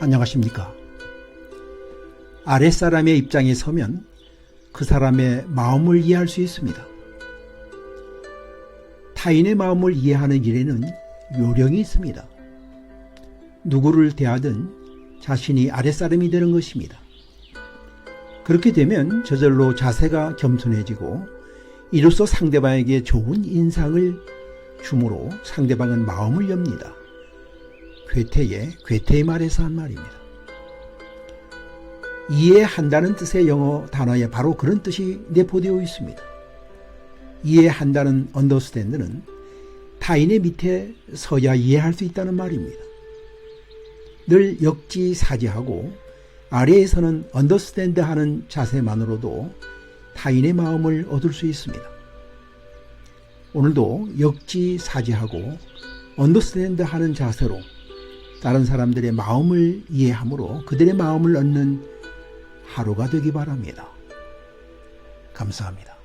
안녕하십니까. 아랫사람의 입장에 서면 그 사람의 마음을 이해할 수 있습니다. 타인의 마음을 이해하는 일에는 요령이 있습니다. 누구를 대하든 자신이 아랫사람이 되는 것입니다. 그렇게 되면 저절로 자세가 겸손해지고 이로써 상대방에게 좋은 인상을 주므로 상대방은 마음을 엽니다. 괴테의 괴테의 말에서 한 말입니다. 이해한다는 뜻의 영어 단어에 바로 그런 뜻이 내포되어 있습니다. 이해한다는 언더스탠드는 타인의 밑에 서야 이해할 수 있다는 말입니다. 늘 역지사지하고 아래에서는 언더스탠드 하는 자세만으로도 타인의 마음을 얻을 수 있습니다. 오늘도 역지사지하고 언더스탠드 하는 자세로 다른 사람들의 마음을 이해함으로 그들의 마음을 얻는 하루가 되기 바랍니다. 감사합니다.